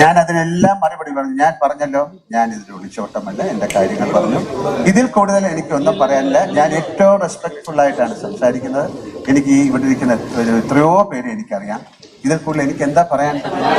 ഞാൻ അതിനെല്ലാം മറുപടി പറഞ്ഞു. ഞാൻ പറഞ്ഞല്ലോ ഞാൻ ഇതിൽ ഒളിച്ചോട്ടമല്ല എന്റെ കാര്യങ്ങൾ പറഞ്ഞു. ഇതിൽ കൂടുതൽ എനിക്കൊന്നും പറയാനില്ല. ഞാൻ ഏറ്റവും റെസ്പെക്ട്ഫുൾ ആയിട്ടാണ് സംസാരിക്കുന്നത്. എനിക്ക് ഇവിടെ ഇരിക്കുന്ന എത്രയോ പേര് എനിക്കറിയാം. ഇതിൽ കൂടുതൽ എനിക്ക് എന്താ പറയാൻ പറ്റുന്നത്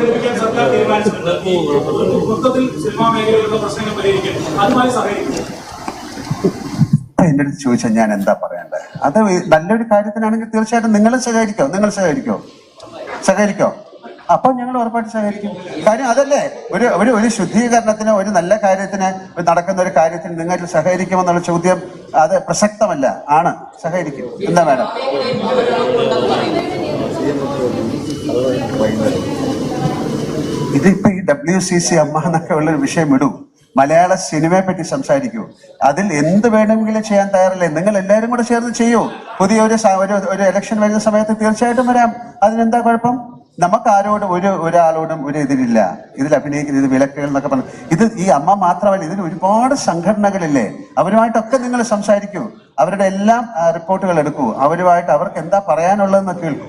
സംഘടിപ്പിക്കാൻ സർക്കാർ തീരുമാനിച്ചിട്ടുണ്ട്. മൊത്തത്തിൽ സിനിമാ മേഖലയിലുള്ള പ്രശ്നങ്ങൾ പരിഹരിക്കാൻ. അതുമായി സഹകരിക്കും. എന്റെ അടുത്ത് ചോദിച്ചാൽ ഞാൻ എന്താ പറയണ്ടേ അത് നല്ലൊരു കാര്യത്തിനാണെങ്കിൽ തീർച്ചയായിട്ടും നിങ്ങൾ സഹകരിക്കോ നിങ്ങൾ സഹകരിക്കോ? സഹകരിക്കോ? അപ്പൊ ഞങ്ങൾ ഉറപ്പായിട്ട് സഹകരിക്കും. കാര്യം അതല്ലേ? ഒരു ഒരു ഒരു ശുദ്ധീകരണത്തിന് ഒരു നല്ല കാര്യത്തിന് നടക്കുന്ന ഒരു കാര്യത്തിന് നിങ്ങൾ സഹകരിക്കുമെന്നുള്ള ചോദ്യം അത് പ്രസക്തമല്ല. ആണ്. സഹകരിക്കും. എന്താ മാഡം? ഇതിപ്പോ ഈ ഡബ്ല്യു സി സി അമ്മ എന്നൊക്കെ ഉള്ള ഒരു വിഷയം ഇടൂ. മലയാള സിനിമയെ പറ്റി സംസാരിക്കൂ. അതിൽ എന്ത് വേണമെങ്കിലും ചെയ്യാൻ തയ്യാറല്ലേ? നിങ്ങൾ എല്ലാവരും കൂടെ ചേർന്ന് ചെയ്യൂ. പുതിയൊരു ഒരു ഇലക്ഷൻ വരുന്ന സമയത്ത് തീർച്ചയായിട്ടും വരാം. അതിനെന്താ കുഴപ്പം? നമുക്ക് ആരോടും ഒരു ഒരാളോടും ഒരു ഇതിലില്ല. ഇതിൽ അഭിനയിക്കുന്ന ഇത് വിലക്കുകൾ എന്നൊക്കെ പറഞ്ഞു ഇത് ഈ അമ്മ മാത്രമല്ല ഇതിന് ഒരുപാട് സംഘടനകളില്ലേ? അവരുമായിട്ടൊക്കെ നിങ്ങൾ സംസാരിക്കൂ. അവരുടെ എല്ലാം റിപ്പോർട്ടുകൾ എടുക്കൂ. അവരുമായിട്ട് അവർക്ക് എന്താ പറയാനുള്ളതെന്ന് കേൾക്കൂ.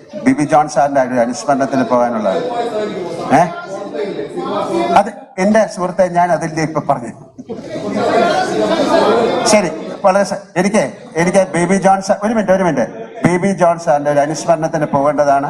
ബിബി ജോൺ സാറിന്റെ ഒരു അനുസ്മരണത്തിന് പോകാനുള്ളത് ഏ? അത് എന്റെ സുഹൃത്തെ ഞാൻ അതിന്റെ ഇപ്പൊ പറഞ്ഞു. ശരി വളരെ എനിക്ക് എനിക്ക് ബേബി ജോൺ സാർ ഒരു മിനിറ്റ് ഒരു മിനിറ്റ്. ബേബി ജോൺ സാറിന്റെ ഒരു അനുസ്മരണത്തിന് പോകേണ്ടതാണ്.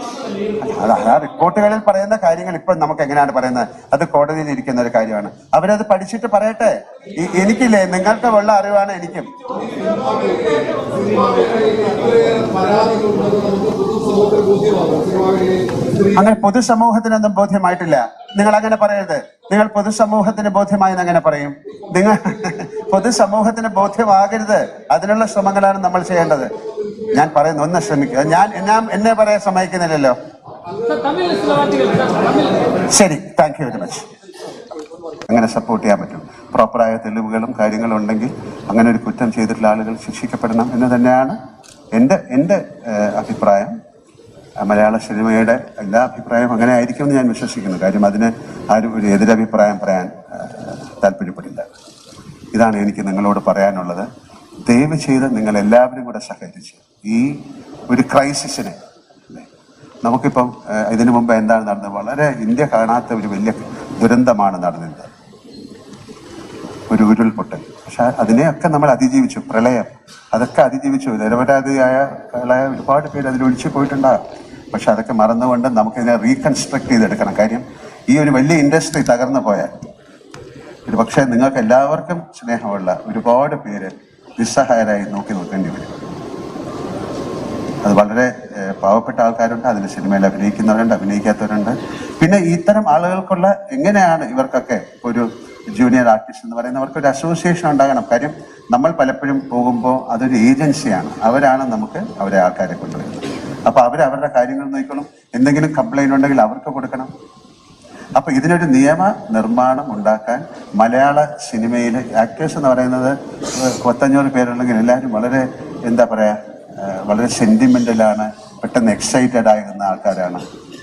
അത് ആ റിപ്പോർട്ടുകളിൽ പറയുന്ന കാര്യങ്ങൾ ഇപ്പൊ നമുക്ക് എങ്ങനെയാണ് പറയുന്നത്? അത് കോടതിയിൽ ഇരിക്കുന്ന ഒരു കാര്യമാണ്. അവരത് പഠിച്ചിട്ട് പറയട്ടെ? എനിക്കില്ലേ നിങ്ങൾക്ക് ഉള്ള അറിവാണ് എനിക്കും. അങ്ങനെ പൊതുസമൂഹത്തിനൊന്നും ബോധ്യമായിട്ടില്ല. നിങ്ങൾ അങ്ങനെ പറയരുത്. നിങ്ങൾ പൊതുസമൂഹത്തിന് ബോധ്യമായി എന്ന് അങ്ങനെ പറയും? നിങ്ങൾ പൊതുസമൂഹത്തിന് ബോധ്യമാകരുത്. അതിനുള്ള ശ്രമങ്ങളാണ് നമ്മൾ ചെയ്യേണ്ടത്. ഞാൻ പറയുന്നു ഒന്ന് ശ്രമിക്കുക. ഞാൻ ഞാൻ എന്നെ പറയാൻ സമ്മതിക്കുന്നില്ലല്ലോ. ശരി താങ്ക് യു വെരി മച്ച് അങ്ങനെ സപ്പോർട്ട് ചെയ്യാൻ പറ്റും. പ്രോപ്പറായ തെളിവുകളും കാര്യങ്ങളും ഉണ്ടെങ്കിൽ അങ്ങനെ ഒരു കുറ്റം ചെയ്തിട്ടുള്ള ആളുകൾ ശിക്ഷിക്കപ്പെടണം എന്ന് തന്നെയാണ് എന്റെ എന്റെ അഭിപ്രായം. മലയാള സിനിമയുടെ എല്ലാ അഭിപ്രായവും അങ്ങനെ ആയിരിക്കുമെന്ന് ഞാൻ വിശ്വസിക്കുന്നു. കാര്യം അതിന് ആരും ഒരു എതിരഭിപ്രായം പറയാൻ താല്പര്യപ്പെടില്ല. ഇതാണ് എനിക്ക് നിങ്ങളോട് പറയാനുള്ളത്. ദയവ് ചെയ്ത് നിങ്ങൾ എല്ലാവരും കൂടെ സഹകരിച്ച്. ഈ ഒരു ക്രൈസിസിനെ നമുക്കിപ്പം ഇതിനു മുമ്പ് എന്താണ് നടന്നത്? വളരെ ഇന്ത്യ കാണാത്ത ഒരു വലിയ ദുരന്തമാണ് നടന്നത്. ഒരു ഉരുൾപൊട്ടൽ. പക്ഷെ അതിനെയൊക്കെ നമ്മൾ അതിജീവിച്ചു പ്രളയം. അതൊക്കെ അതിജീവിച്ചു. നിരപരാധിയായ ഒരുപാട് പേര് അതിൽ ഒഴിച്ചു പോയിട്ടുണ്ടാകും. പക്ഷെ അതൊക്കെ മറന്നുകൊണ്ട് നമുക്കിതിനെ റീകൺസ്ട്രക്ട് ചെയ്തെടുക്കണം. കാര്യം ഈ ഒരു വലിയ ഇൻഡസ്ട്രി തകർന്നു പോയാൽ ഒരു പക്ഷേ നിങ്ങൾക്ക് എല്ലാവർക്കും സ്നേഹമുള്ള ഒരുപാട് പേര് നിസ്സഹായരായി നോക്കി നിൽക്കേണ്ടി വരും. അത് വളരെ പാവപ്പെട്ട ആൾക്കാരുണ്ട്. അതിൽ സിനിമയിൽ അഭിനയിക്കുന്നവരുണ്ട് അഭിനയിക്കാത്തവരുണ്ട്. പിന്നെ ഇത്തരം ആളുകൾക്കുള്ള എങ്ങനെയാണ് ഇവർക്കൊക്കെ ഒരു ജൂനിയർ ആർട്ടിസ്റ്റ് എന്ന് പറയുന്നവർക്ക് ഒരു അസോസിയേഷൻ ഉണ്ടാകണം. കാര്യം നമ്മൾ പലപ്പോഴും പോകുമ്പോൾ അതൊരു ഏജൻസിയാണ് അവരാണ് നമുക്ക് അവരെ ആൾക്കാരെ കൊണ്ടുവരുന്നത്. അപ്പോൾ അവർ അവരുടെ കാര്യങ്ങൾ നോക്കിക്കോളും. എന്തെങ്കിലും കംപ്ലൈന്റ് ഉണ്ടെങ്കിൽ അവർക്ക് കൊടുക്കണം. അപ്പൊ ഇതിനൊരു നിയമ നിർമ്മാണം ഉണ്ടാക്കാൻ മലയാള സിനിമയിൽ ആക്ടേഴ്സ് എന്ന് പറയുന്നത് പത്തഞ്ഞൂറ് പേരുണ്ടെങ്കിൽ എല്ലാവരും വളരെ എന്താ പറയാ വളരെ സെന്റിമെന്റലാണ് പെട്ടെന്ന് എക്സൈറ്റഡ് ആകുന്ന ആൾക്കാരാണ്.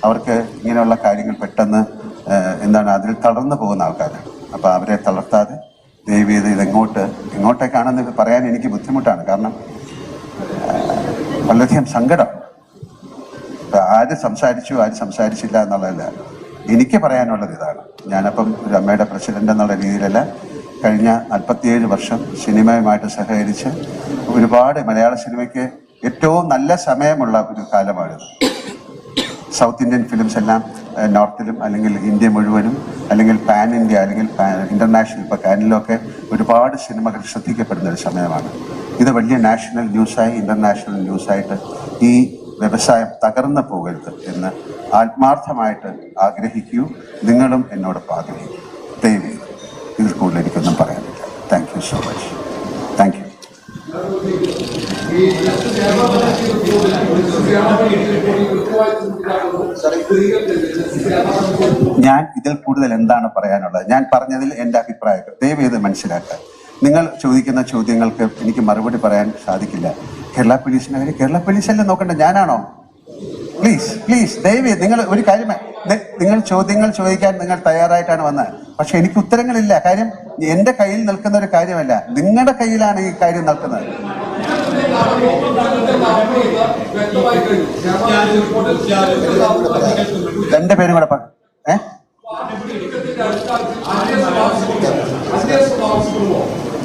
അവർക്ക് ഇങ്ങനെയുള്ള കാര്യങ്ങൾ പെട്ടെന്ന് എന്താണ് അതിൽ തളർന്നു പോകുന്ന ആൾക്കാരാണ്. അപ്പൊ അവരെ തളർത്താതെ ദയവ് ചെയ്ത് ഇതെങ്ങോട്ട് എങ്ങോട്ടേക്കാണെന്ന് പറയാൻ എനിക്ക് ബുദ്ധിമുട്ടാണ്. കാരണം വളരെയധികം സങ്കടം. ആര് സംസാരിച്ചു ആര് സംസാരിച്ചില്ല എന്നുള്ളതല്ല. എനിക്ക് പറയാനുള്ളത് ഇതാണ്. ഞാനപ്പം ഒരു അമ്മയുടെ പ്രസിഡന്റ് എന്നുള്ള രീതിയിലല്ല കഴിഞ്ഞ നാൽപ്പത്തിയേഴ് വർഷം സിനിമയുമായിട്ട് സഹകരിച്ച് ഒരുപാട് മലയാള സിനിമയ്ക്ക് ഏറ്റവും നല്ല സമയമുള്ള ഒരു കാലമാണിത്. സൗത്ത് ഇന്ത്യൻ ഫിലിംസ് എല്ലാം നോർത്തിലും അല്ലെങ്കിൽ ഇന്ത്യ മുഴുവനും അല്ലെങ്കിൽ പാൻ ഇന്ത്യ അല്ലെങ്കിൽ ഇന്റർനാഷണൽ ഇപ്പോൾ കാനിലൊക്കെ ഒരുപാട് സിനിമകൾ ശ്രദ്ധിക്കപ്പെടുന്ന ഒരു സമയമാണ്. ഇത് വലിയ നാഷണൽ ന്യൂസായി ഇന്റർനാഷണൽ ന്യൂസായിട്ട് ഈ വ്യവസായം തകർന്നു പോകരുത് എന്ന് ആത്മാർത്ഥമായിട്ട് ആഗ്രഹിക്കൂ. നിങ്ങളും എന്നോടൊപ്പം ആഗ്രഹിക്കൂ. ചെയ്ത് ഇതിൽ കൂടുതൽ എനിക്കൊന്നും പറയാനില്ല. Thank you so much thank you ഞാൻ ഇതിൽ കൂടുതൽ എന്താണ് പറയാനുള്ളത്? ഞാൻ പറഞ്ഞതിൽ എന്റെ അഭിപ്രായം ദയവ് ചെയ്ത് മനസ്സിലാക്കുക. നിങ്ങൾ ചോദിക്കുന്ന ചോദ്യങ്ങൾക്ക് എനിക്ക് മറുപടി പറയാൻ സാധിക്കില്ല. കേരള പോലീസിന്റെ കേരള പോലീസല്ലേ നോക്കണ്ട? ഞാനാണോ? പ്ലീസ് പ്ലീസ് ദയവേ നിങ്ങൾ ഒരു കാര്യം നിങ്ങൾ ചോദ്യങ്ങൾ ചോദിക്കാൻ നിങ്ങൾ തയ്യാറായിട്ടാണ് വന്നത് പക്ഷെ എനിക്ക് ഉത്തരങ്ങളില്ല. കാര്യം എന്റെ കയ്യിൽ നിൽക്കുന്ന ഒരു കാര്യമല്ല. നിങ്ങളുടെ കയ്യിലാണ് ഈ കാര്യം നിൽക്കുന്നത്. രണ്ട് പേരും കൂടെ ഏഹ്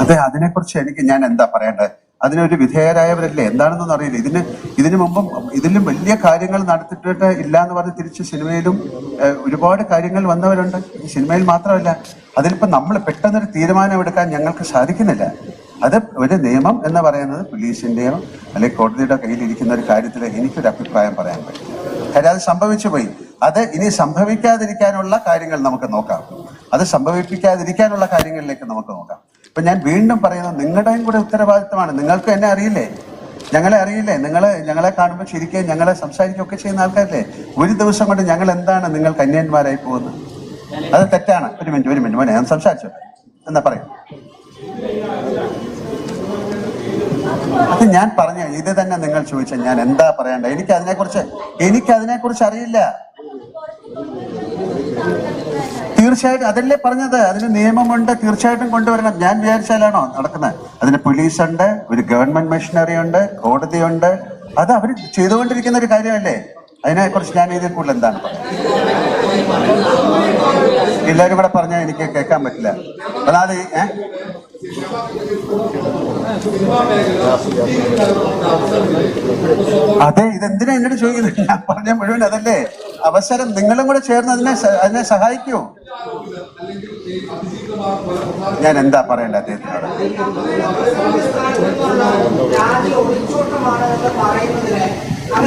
അതെ അതിനെക്കുറിച്ച് എനിക്ക് ഞാൻ എന്താ പറയേണ്ടത്? അതിനൊരു വിധേയരായവരല്ലേ? എന്താണെന്നൊന്നും അറിയില്ല. ഇതിന് ഇതിനു മുമ്പും ഇതിലും വലിയ കാര്യങ്ങൾ നടത്തിയിട്ട് ഇല്ല എന്ന് പറഞ്ഞ് തിരിച്ച് സിനിമയിലും ഒരുപാട് കാര്യങ്ങൾ വന്നവരുണ്ട്. ഈ സിനിമയിൽ മാത്രമല്ല അതിലിപ്പോൾ നമ്മൾ പെട്ടെന്നൊരു തീരുമാനമെടുക്കാൻ ഞങ്ങൾക്ക് സാധിക്കുന്നില്ല. അത് ഒരു നിയമം എന്ന് പറയുന്നത് പോലീസിന്റെയോ അല്ലെങ്കിൽ കോടതിയുടെ കയ്യിലിരിക്കുന്ന ഒരു കാര്യത്തിൽ എനിക്കൊരു അഭിപ്രായം പറയാൻ പറ്റില്ല. കാര്യം അത് സംഭവിച്ചു പോയി. അത് ഇനി സംഭവിക്കാതിരിക്കാനുള്ള കാര്യങ്ങൾ നമുക്ക് നോക്കാം. അത് സംഭവിപ്പിക്കാതിരിക്കാനുള്ള കാര്യങ്ങളിലേക്ക് നമുക്ക് നോക്കാം. ഇപ്പൊ ഞാൻ വീണ്ടും പറയുന്നത് നിങ്ങളുടെയും കൂടെ ഉത്തരവാദിത്തമാണ്. നിങ്ങൾക്ക് എന്നെ അറിയില്ലേ? ഞങ്ങളെ അറിയില്ലേ? നിങ്ങൾ ഞങ്ങളെ കാണുമ്പോൾ ശരിക്കും ഞങ്ങളെ സംസാരിക്കുകയൊക്കെ ചെയ്യുന്ന ആൾക്കാരല്ലേ? ഒരു ദിവസം കൊണ്ട് ഞങ്ങൾ എന്താണ് നിങ്ങൾ കന്യന്മാരായി പോകുന്നത്? അത് തെറ്റാണ്. ഒരു മിനിറ്റ് ഒരു മിനിറ്റ്. മോനെ ഞാൻ സംസാരിച്ചു? എന്നാ പറയും. ഞാൻ പറഞ്ഞു ഇത് തന്നെ നിങ്ങൾ ചോദിച്ച ഞാൻ എന്താ പറയണ്ട എനിക്ക് അതിനെക്കുറിച്ച് എനിക്ക് അതിനെക്കുറിച്ച് അറിയില്ല. തീർച്ചയായിട്ടും അതല്ലേ പറഞ്ഞത്? അതിന് നിയമമുണ്ട് തീർച്ചയായിട്ടും കൊണ്ടുവരണം. ഞാൻ വിചാരിച്ചാലാണോ നടക്കുന്നത്? അതിന് പോലീസ് ഉണ്ട് ഒരു ഗവൺമെന്റ് മെഷീനറി ഉണ്ട് കോടതിയുണ്ട്. അത് അവർ ചെയ്തുകൊണ്ടിരിക്കുന്ന ഒരു കാര്യമല്ലേ? അതിനെ അതിനെക്കുറിച്ച് ഞാൻ ഇതിൽ കൂടുതൽ എന്താണ് പറയുന്നത് എല്ലാവരും കൂടെ പറഞ്ഞാൽ എനിക്ക് കേൾക്കാൻ പറ്റില്ല. അതായത് ഏ? അതെ ഇതെന്തിനാ എന്നോട് ചോദിക്കുന്നത്? ഞാൻ പറഞ്ഞ മുഴുവൻ അതല്ലേ. അവസരം നിങ്ങളും കൂടെ ചേർന്ന് അതിനെ അതിനെ സഹായിക്കൂ. ഞാൻ എന്താ പറയണ്ട അദ്ദേഹത്തിനോട്?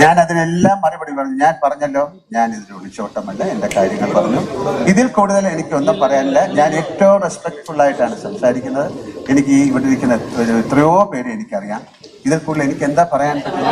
ഞാൻ അതിനെല്ലാം മറുപടി പറഞ്ഞു. ഞാൻ പറഞ്ഞല്ലോ ഞാൻ ഇതിൽ ഒളിച്ചോട്ടമല്ല എന്റെ കാര്യങ്ങൾ പറഞ്ഞു. ഇതിൽ കൂടുതൽ എനിക്കൊന്നും പറയാനില്ല. ഞാൻ ഏറ്റവും റെസ്പെക്ട്ഫുൾ ആയിട്ടാണ് സംസാരിക്കുന്നത്. എനിക്ക് ഇവിടെ ഇരിക്കുന്ന എത്രയോ പേര് എനിക്കറിയാം. ഇതിൽ കൂടുതൽ എനിക്ക് എന്താ പറയാൻ പറ്റുന്നത്?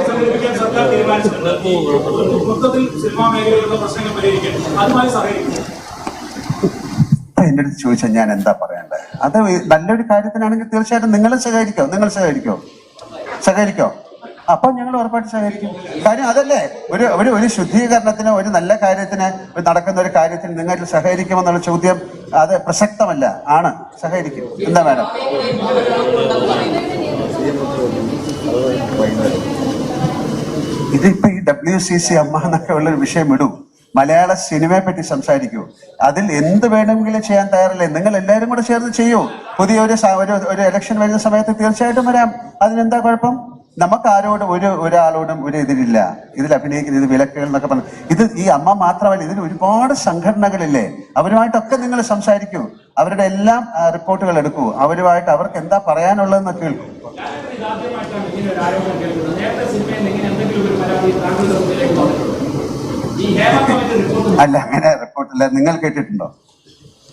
സംഘടിപ്പിക്കാൻ സർക്കാർ തീരുമാനിച്ചിട്ടുണ്ട്. മൊത്തത്തിൽ സിനിമാ മേഖലയിലുള്ള പ്രശ്നങ്ങൾ പരിഹരിക്കാൻ. അതുമായി സഹകരിക്കും എന്റെ അടുത്ത് ചോദിച്ചാൽ ഞാൻ എന്താ പറയണ്ടേ അത് നല്ലൊരു കാര്യത്തിനാണെങ്കിൽ തീർച്ചയായിട്ടും നിങ്ങൾ സഹകരിക്കോ നിങ്ങൾ സഹകരിക്കോ? സഹകരിക്കോ? അപ്പൊ ഞങ്ങൾ ഉറപ്പായിട്ട് സഹകരിക്കും. കാര്യം അതല്ലേ? ഒരു ഒരു ഒരു ശുദ്ധീകരണത്തിന് ഒരു നല്ല കാര്യത്തിന് ഒരു നടക്കുന്ന ഒരു കാര്യത്തിന് നിങ്ങൾ സഹകരിക്കുമെന്നുള്ള ചോദ്യം അത് പ്രസക്തമല്ല. ആണ്. സഹകരിക്കും. എന്താ മാഡം? ഇതിപ്പോ ഈ ഡബ്ല്യു സി സി അമ്മ എന്നൊക്കെ ഉള്ളൊരു വിഷയം ഇടൂ മലയാള സിനിമയെ പറ്റി സംസാരിക്കൂ. അതിൽ എന്ത് വേണമെങ്കിലും ചെയ്യാൻ തയ്യാറല്ലേ? നിങ്ങൾ എല്ലാവരും കൂടെ ചേർന്ന് ചെയ്യൂ. പുതിയൊരു ഒരു ഇലക്ഷൻ വരുന്ന സമയത്ത് തീർച്ചയായിട്ടും വരാം. അതിനെന്താ കുഴപ്പം? നമുക്ക് ആരോടും ഒരു ഒരാളോടും ഒരു എതിരില്ല ഇതിൽ അഭിനയിക്കുന്ന ഇത് വിലക്കുകൾ എന്നൊക്കെ പറഞ്ഞു ഇത് ഈ അമ്മ മാത്രമല്ല ഇതിൽ ഒരുപാട് സംഘടനകളില്ലേ? അവരുമായിട്ടൊക്കെ നിങ്ങൾ സംസാരിക്കൂ. അവരുടെ എല്ലാം റിപ്പോർട്ടുകൾ എടുക്കൂ. അവരുമായിട്ട് അവർക്ക് എന്താ പറയാനുള്ളതെന്ന് കേൾക്കൂ. അല്ല അങ്ങനെ റിപ്പോർട്ടില്ല. നിങ്ങൾ കേട്ടിട്ടുണ്ടോ?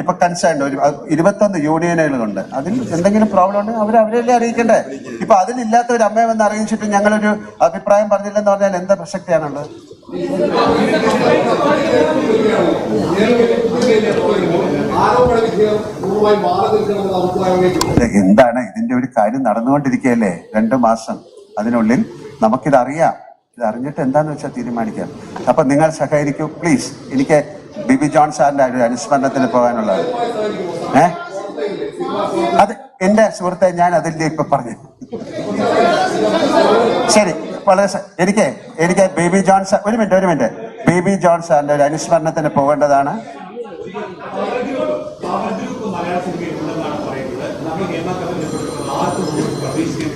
ഇപ്പൊ കൺസേൺ ഒരു ഇരുപത്തൊന്ന് യൂണിയനുകളുണ്ട്. അതിൽ എന്തെങ്കിലും പ്രോബ്ലം ഉണ്ടെങ്കിൽ അവർ അവരെല്ലാം അറിയിക്കണ്ടേ? ഇപ്പൊ അതിലില്ലാത്ത ഒരു അമ്മയെ വന്ന് അറിയിച്ചിട്ട് ഞങ്ങളൊരു അഭിപ്രായം പറഞ്ഞില്ലെന്ന് പറഞ്ഞാൽ എന്താ പ്രസക്തിയാണുള്ളത്? എന്താണ് ഇതിന്റെ ഒരു കാര്യം നടന്നുകൊണ്ടിരിക്കുകയല്ലേ? രണ്ടു മാസം അതിനുള്ളിൽ നമുക്കിതറിയാം. ഇത് അറിഞ്ഞിട്ട് എന്താന്ന് വെച്ചാൽ തീരുമാനിക്കാം. അപ്പൊ നിങ്ങൾ സഹകരിക്കൂ പ്ലീസ് എനിക്ക് ബിബി ജോൺ സാറിന്റെ ഒരു അനുസ്മരണത്തിന് പോകാനുള്ളത്. ഏ? അത് എന്റെ സുഹൃത്തെ ഞാൻ അതിന്റെ ഇപ്പൊ പറഞ്ഞു. ശരി വളരെ എനിക്ക് എനിക്ക് ബേബി ജോൺ സാർ ഒരു മിനിറ്റ് ഒരു മിനിറ്റ്. ബേബി ജോൺ സാറിന്റെ ഒരു അനുസ്മരണത്തിന് പോകേണ്ടതാണ്. ആർക്കും പ്രതീക്ഷിക്കാൻ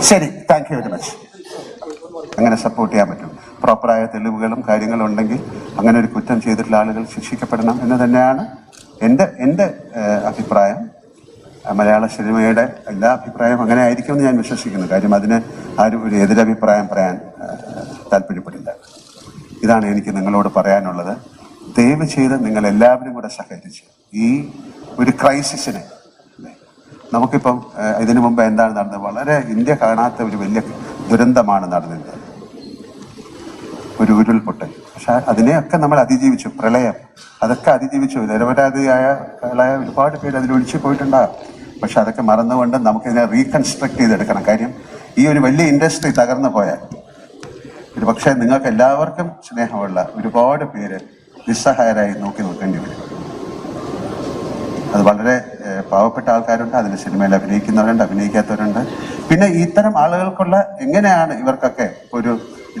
ശരി താങ്ക് യു വെരി മച്ച് അങ്ങനെ സപ്പോർട്ട് ചെയ്യാൻ പറ്റും. പ്രോപ്പറായ തെളിവുകളും കാര്യങ്ങളും ഉണ്ടെങ്കിൽ അങ്ങനെ ഒരു കുറ്റം ചെയ്തിട്ടുള്ള ആളുകൾ ശിക്ഷിക്കപ്പെടണം എന്ന് തന്നെയാണ് എന്റെ എന്റെ അഭിപ്രായം. മലയാള സിനിമയുടെ എല്ലാ അഭിപ്രായവും അങ്ങനെ ആയിരിക്കുമെന്ന് ഞാൻ വിശ്വസിക്കുന്നു. കാര്യം അതിന് ആരും ഒരു എതിരഭിപ്രായം പറയാൻ താല്പര്യപ്പെടില്ല. ഇതാണ് എനിക്ക് നിങ്ങളോട് പറയാനുള്ളത്. ദയവ് ചെയ്ത് നിങ്ങൾ എല്ലാവരും കൂടെ സഹകരിച്ച് ഈ ഒരു ക്രൈസിസിനെ നമുക്കിപ്പം ഇതിനു മുമ്പ് എന്താണ് നടന്നത്? വളരെ ഇന്ത്യ കാണാത്ത ഒരു വലിയ ദുരന്തമാണ് നടന്നത് ഒരു ഉരുൾപൊട്ടൽ. പക്ഷെ അതിനെയൊക്കെ നമ്മൾ അതിജീവിച്ചു. പ്രളയം. അതൊക്കെ അതിജീവിച്ചു. നിരപരാധിയായ ഒരുപാട് പേര് അതിൽ ഒഴിച്ചു പോയിട്ടുണ്ടാകും. പക്ഷെ അതൊക്കെ മറന്നുകൊണ്ട് നമുക്കിതിനെ റീകൺസ്ട്രക്ട് ചെയ്തെടുക്കണം. കാര്യം ഈ ഒരു വലിയ ഇൻഡസ്ട്രി തകർന്നു പോയാൽ ഒരു പക്ഷേ നിങ്ങൾക്ക് എല്ലാവർക്കും സ്നേഹമുള്ള ഒരുപാട് പേര് നിസ്സഹായരായി നോക്കി നിൽക്കേണ്ടി വരും. അത് വളരെ പാവപ്പെട്ട ആൾക്കാരുണ്ട്. അതിൽ സിനിമയിൽ അഭിനയിക്കുന്നവരുണ്ട് അഭിനയിക്കാത്തവരുണ്ട്. പിന്നെ ഇത്തരം ആളുകൾക്കുള്ള എങ്ങനെയാണ് ഇവർക്കൊക്കെ ഒരു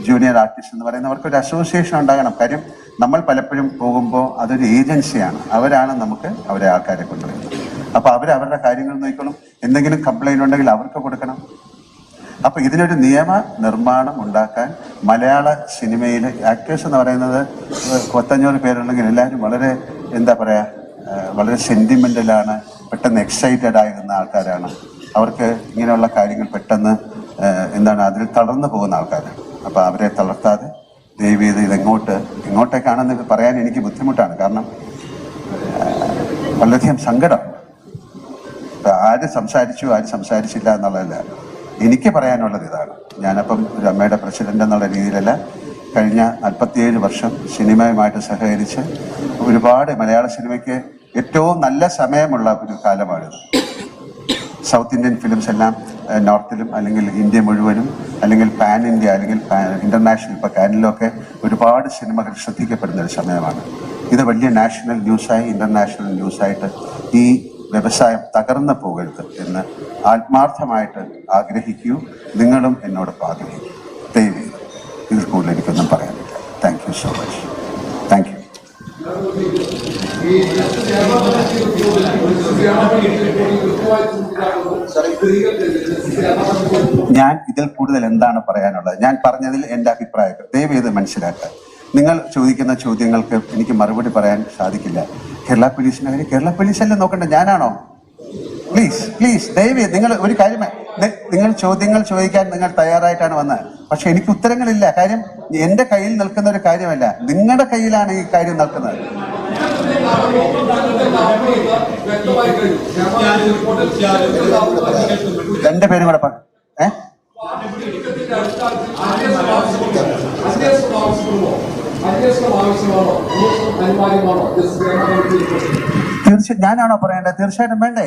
ജൂനിയർ ആർട്ടിസ്റ്റ് എന്ന് പറയുന്നവർക്ക് ഒരു അസോസിയേഷൻ ഉണ്ടാകണം. കാര്യം നമ്മൾ പലപ്പോഴും പോകുമ്പോൾ അതൊരു ഏജൻസിയാണ് അവരാണ് നമുക്ക് അവരെ ആൾക്കാരെ കൊണ്ടുവരുന്നത്. അപ്പോൾ അവർ അവരുടെ കാര്യങ്ങൾ നോക്കിക്കോളും. എന്തെങ്കിലും കംപ്ലൈന്റ് ഉണ്ടെങ്കിൽ അവർക്ക് കൊടുക്കണം. അപ്പോൾ ഇതിനൊരു നിയമ നിർമ്മാണം ഉണ്ടാക്കാൻ മലയാള സിനിമയിൽ ആക്ടേഴ്സ് എന്ന് പറയുന്നത് പത്തഞ്ഞൂറ് പേരുണ്ടെങ്കിൽ എല്ലാവരും വളരെ എന്താ പറയാ ഏഹ് വളരെ സെന്റിമെന്റലാണ് പെട്ടെന്ന് എക്സൈറ്റഡ് ആയിരുന്ന ആൾക്കാരാണ്. അവർക്ക് ഇങ്ങനെയുള്ള കാര്യങ്ങൾ പെട്ടെന്ന് എന്താണ് അതിൽ തളർന്നു പോകുന്ന ആൾക്കാരാണ്. അപ്പോൾ അവരെ തളർത്താതെ ദയവ് ചെയ്ത് ഇതെങ്ങോട്ട് എങ്ങോട്ടേക്കാണെന്ന് പറയാൻ എനിക്ക് ബുദ്ധിമുട്ടാണ്. കാരണം വളരെയധികം സങ്കടം. ആര് സംസാരിച്ചു ആര് സംസാരിച്ചില്ല എന്നുള്ളതല്ല. എനിക്ക് പറയാനുള്ളത് ഇതാണ്. ഞാനപ്പം ഒരു അമ്മയുടെ പ്രസിഡന്റ് എന്നുള്ള രീതിയിലല്ല കഴിഞ്ഞ നാൽപ്പത്തിയേഴ് വർഷം സിനിമയുമായിട്ട് സഹകരിച്ച് ഒരുപാട് മലയാള സിനിമയ്ക്ക് ഏറ്റവും നല്ല സമയമുള്ള ഒരു കാലമാണിത്. സൗത്ത് ഇന്ത്യൻ ഫിലിംസ് എല്ലാം നോർത്തിലും അല്ലെങ്കിൽ ഇന്ത്യ മുഴുവനും അല്ലെങ്കിൽ പാൻ ഇന്ത്യ അല്ലെങ്കിൽ ഇന്റർനാഷണൽ ഇപ്പോൾ കാനിലൊക്കെ ഒരുപാട് സിനിമകൾ ശ്രദ്ധിക്കപ്പെടുന്ന ഒരു സമയമാണ്. ഇത് വലിയ നാഷണൽ ന്യൂസായി ഇന്റർനാഷണൽ ന്യൂസായിട്ട് ഈ വ്യവസായം തകർന്നു പോകരുത് എന്ന് ആത്മാർത്ഥമായിട്ട് ആഗ്രഹിക്കൂ. നിങ്ങളും എന്നോടൊപ്പം ആഗ്രഹിക്കൂ. ഇതിൽ കൂടുതൽ എനിക്കൊന്നും പറയാനില്ല. Thank you so much thank you ഞാൻ ഇതിൽ കൂടുതൽ എന്താണ് പറയാനുള്ളത്? ഞാൻ പറഞ്ഞതിൽ എന്റെ അഭിപ്രായം ദയവേത് മനസ്സിലാക്കുക. നിങ്ങൾ ചോദിക്കുന്ന ചോദ്യങ്ങൾക്ക് എനിക്ക് മറുപടി പറയാൻ സാധിക്കില്ല. കേരള പോലീസിനെ കേരള പോലീസല്ലേ നോക്കണ്ട? ഞാനാണോ? പ്ലീസ് പ്ലീസ് ദയവേ നിങ്ങൾ ഒരു കാര്യം നിങ്ങൾ ചോദ്യങ്ങൾ ചോദിക്കാൻ നിങ്ങൾ തയ്യാറായിട്ടാണ് വന്നത്. പക്ഷെ എനിക്ക് ഉത്തരങ്ങളില്ല. കാര്യം എന്റെ കയ്യിൽ നിൽക്കുന്ന ഒരു കാര്യമല്ല. നിങ്ങളുടെ കയ്യിലാണ് ഈ കാര്യം നിൽക്കുന്നത്. രണ്ടു പേരും കൂടെ പറ ഏ? തീർച്ചയായും ഞാനാണോ പറയേണ്ടത്? തീർച്ചയായിട്ടും വേണ്ടേ?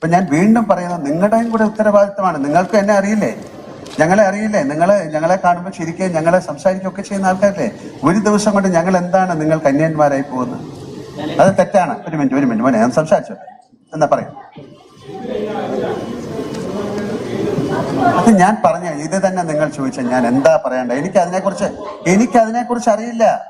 ഇപ്പൊ ഞാൻ വീണ്ടും പറയുന്നത് നിങ്ങളുടെയും കൂടെ ഉത്തരവാദിത്തമാണ്. നിങ്ങൾക്ക് എന്നെ അറിയില്ലേ? ഞങ്ങളെ അറിയില്ലേ? നിങ്ങളെ ഞങ്ങളെ കാണുമ്പോൾ ശരിക്കും ഞങ്ങളെ സംസാരിക്കുകയൊക്കെ ചെയ്യുന്ന ആൾക്കാരല്ലേ? ഒരു ദിവസം കൊണ്ട് ഞങ്ങൾ എന്താണ് നിങ്ങൾ കന്യാന്മാരായി പോകുന്നത്? അത് തെറ്റാണ്. ഒരു മിനിറ്റ് ഒരു മിനിറ്റ്. മോനെ ഞാൻ സംസാരിച്ചു? എന്നാ പറയാം. അത് ഞാൻ പറഞ്ഞ ഇത് തന്നെ നിങ്ങൾ ചോദിച്ച ഞാൻ എന്താ പറയണ്ട എനിക്ക് അതിനെക്കുറിച്ച് എനിക്ക് അതിനെക്കുറിച്ച് അറിയില്ല.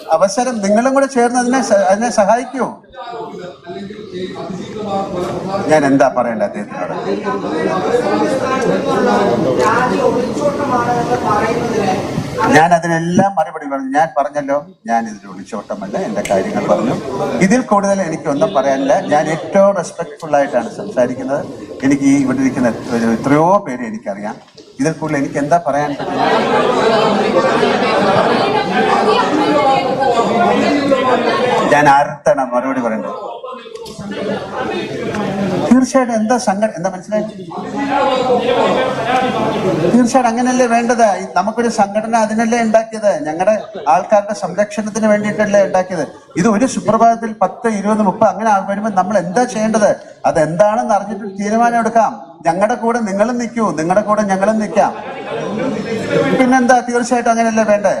അവസരം നിങ്ങളും കൂടെ ചേർന്ന് അതിനെ അതിനെ സഹായിക്കൂ ഞാൻ എന്താ പറയണ്ട അദ്ദേഹത്തിനോട്? ഞാൻ അതിനെല്ലാം മറുപടി പറഞ്ഞു. ഞാൻ പറഞ്ഞല്ലോ ഞാൻ ഇതിൽ ഒളിച്ചോട്ടമല്ല എന്റെ കാര്യങ്ങൾ പറഞ്ഞു. ഇതിൽ കൂടുതൽ എനിക്കൊന്നും പറയാനില്ല. ഞാൻ ഏറ്റവും റെസ്പെക്ട്ഫുൾ ആയിട്ടാണ് സംസാരിക്കുന്നത്. എനിക്ക് ഈ ഇവിടെ ഇരിക്കുന്ന എത്രയോ പേര് എനിക്കറിയാം. ഇതിൽ കൂടുതൽ എനിക്ക് എന്താ പറയാൻ പറ്റുന്നത്? ഞാൻ ആർക്കാണ് മറുപടി പറയുന്നത് തീർച്ചയായിട്ടും എന്താ സംഘടന എന്താ മനസ്സിലായി? തീർച്ചയായിട്ടും അങ്ങനല്ലേ വേണ്ടത്? നമുക്കൊരു സംഘടന അതിനല്ലേ ഉണ്ടാക്കിയത്? ഞങ്ങളുടെ ആൾക്കാരുടെ സംരക്ഷണത്തിന് വേണ്ടിയിട്ടല്ലേ ഉണ്ടാക്കിയത്. ഇത് ഒരു സുപ്രഭാതത്തിൽ പത്ത് ഇരുപത് മുപ്പത് അങ്ങനെ വരുമ്പോൾ നമ്മൾ എന്താ ചെയ്യേണ്ടത്? അത് എന്താണെന്ന് അറിഞ്ഞിട്ട് തീരുമാനം എടുക്കാം. ഞങ്ങളുടെ കൂടെ നിങ്ങളും നിൽക്കൂ നിങ്ങളുടെ കൂടെ ഞങ്ങളും നിൽക്കാം പിന്നെന്താ? തീർച്ചയായിട്ടും അങ്ങനെയല്ലേ വേണ്ടേ?